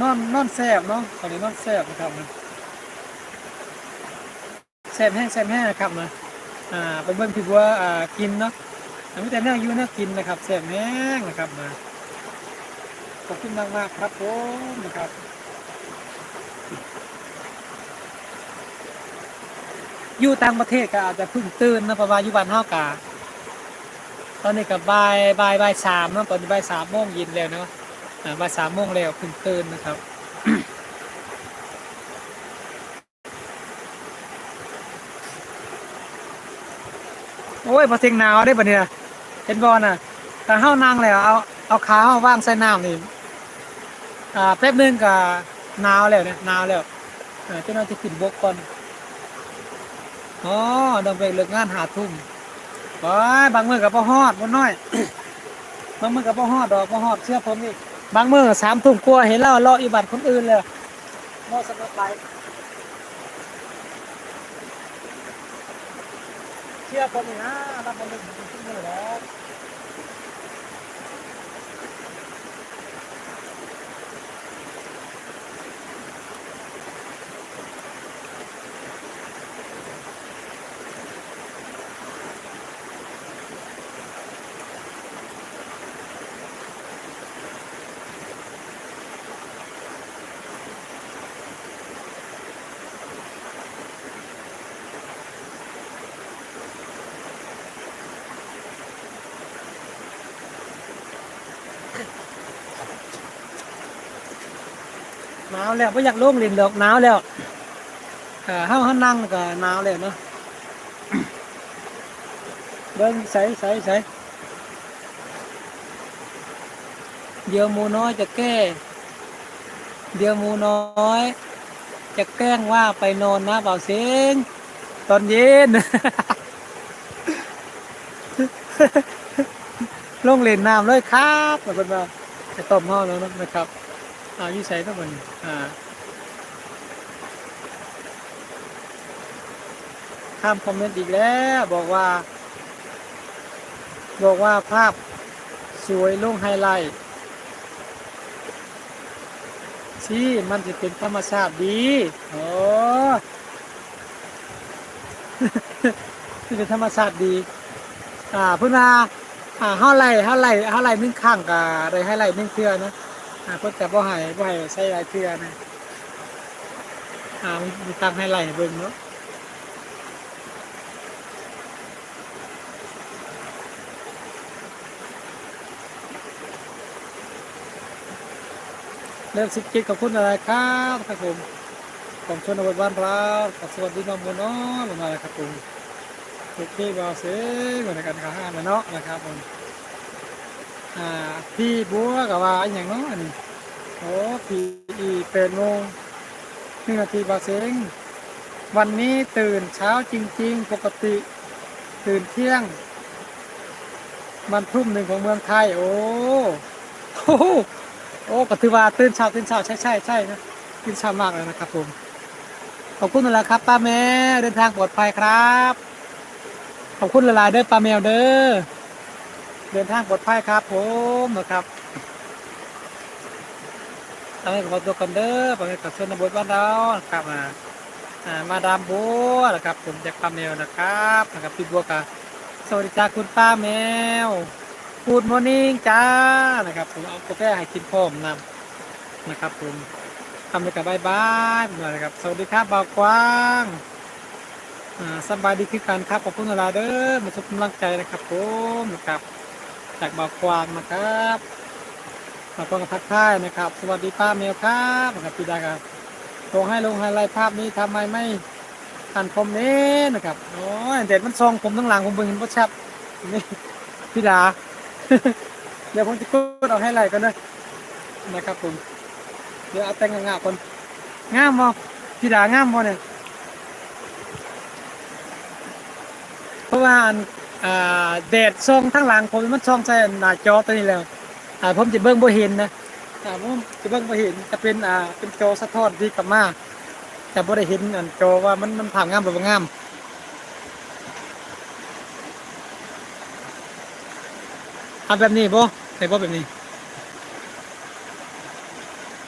นอนนอนแซ่บเนาะตอนนี้นอนแซ่บนะครับนะแซ่บแห้งแซ่บแห้งนะครับนะอ่าไปเบิ่งพี่บัวอ่ากินเนาะอันนี้แต่เนื้ออยู่เนื้อกินนะครับแซ่บแห้งนะครับนะขอบคุณมากมากครับผมนะครับอยู่ต่างประเทศก็อาจจะเพิ่งตื่นนะเพระว่าอยู่บ้านเฮากะตอนนี้ก็บ่ายบ่ายบ่ายสามเนาะตอนนี้บ่ายสามโมงเย็นแล้วเนาะ อ่าสามโมงแล้วเพิ่งตื่นนะครับโอ้ยพอเสียงหนาวได้ปะเนี่ยเห็นบอลน่ะแต่เฮานั่งแล้ว เอาเอาขาเฮาว่างใส่น้ำนี่อ่าแป๊บนึงก็หนาวแล้วเนี่ยหนาวแล้วเจ้าหน้าที่ขึ้นบกก่อนอ๋อดอกเบกเลิกงานหาทุ่มไปบางมือกับพ่อฮอดบนน้อยบางมือกับพ่อฮอดดอกพ่อฮอดเชื่อผมอีก บางมือสามทุ่มกลัวเห็นแล้วรออีบัตรคนอื่นเลยมอสำหรับไปเชื่อผมนะรับผมเป็นึ่งทุ่มเลยแล้ว หนาวแล้วไม่อยากโล่งเรียนดอกหนาวแล้วเอ่าเฮาเฮานั่งก็หนาวแล้วเนาะเบิ้งใสใสใสเดี๋ยวหมูน้อยจะแก้ เดี๋ยวหมูน้อย จะแกล้งว่าไปนอนนะเบาเสียงตอนเย็น ลงเล่นน้ำเลยครับเหมือนกันว่าจะต้มห้องแล้วนะครับ อาวิสัยก็มันอ่าข้ามคอมเมนต์อีกแล้ว บอกว่า บอกว่าภาพสวยลงไฮไลท์ที่มันจะเป็นธรรมชาติดีโอ้ที่เป็นธรรมชาติดี อ่าเพิ่นว่าอ่าเฮาไล่เฮาไล่เฮาไล่หนึ่งข้างก็ได้ให้ไล่หนึ่งเทื่อนะ อ่าเพิ่นก็บ่ให้บ่ให้ใช้หลายเทื่อนะอ่ามีตังให้ไห้เบิ่งเนาะเริ่มสิกิจขอบคุณอะไรครับครับผมผมชวนบทบ้านเราขอสวัสดีน้องบุญน้องมาแล้วครับผมโอเคบอเซ่เหมือนกันครับเนาะนะครับผม อ่าพี่บัวกับว่าอย่างนาะอันนี้โอ้พี่อีเป็นโมงหนึ่งนาทีบอเซงวันนี้ตื่นเช้าจริง ๆ ปกติ ตื่นเที่ยง มันทุ่มหนึ่งของเมืองไทย โอ้โหโอ้ก็ถือว่าตื่นเช้าตื่นเช้าใช่ใช่ใช่นะตื่นเช้ามากเลยนะครับผมขอบคุณแหละครับป้าแม่เดินทางปลอดภัยครับ ขอบคุณหลายๆเด้อปลาแมวเด้อ เดินทางปลอดภัยครับผมนะครับทำให้กับตัวกันเด้อไปกับชนบทบ้านเรานะครับอ่ามาดามบัวนะครับ ผมจากปลาแมวนะครับนะครับพี่บัวกับสวัสดีจ้าคุณป้าแมวพูดมอร์นิ่งจ้านะครับ ผมเอากาแฟให้กินพร้อมนำนะครับ ผมทำไปกับบายบายนะครับ สวัสดีครับบ่าวกว้างอ่าสบายดีคือกันครับขอบคุณเวลาเด้อมาทุกกำลังใจนะครับผมนะครับ จากบ่าควางนะครับมาพบกับทักทายนะครับ สวัสดีป้าเมลครับนะครับพี่ดาครับลงให้ลงไฮไลท์ภาพนี้ทำไมไม่ทันคอมเมนต์นะครับโอ้ยเด็ดมันซองผมทั้งหลังผมเบิ่งเห็นว่าชัดนี่พี่ดา เดี๋ยวผมจะกดเอาให้ไลท์กันนะนะครับผมเดี๋ยวเอาแต่งงาคนงามบ่พี่ดางามบ่เนี่ยเพราะว่าอันอ่า แดดส่องทั้งหลังผมมันส่องใส่หน้าจอตัวนี้แล้วผมจะเบิ้งบ่เห็นนะผมจะเบิ้งบ่เห็นจะเป็นเป็นจอสะท้อนที่กลับมาแต่บ่ได้เห็นอันจอว่ามันมันผ่านงามหรือบ่งามเอาแบบนี้บ่ได้บ่แบบนี้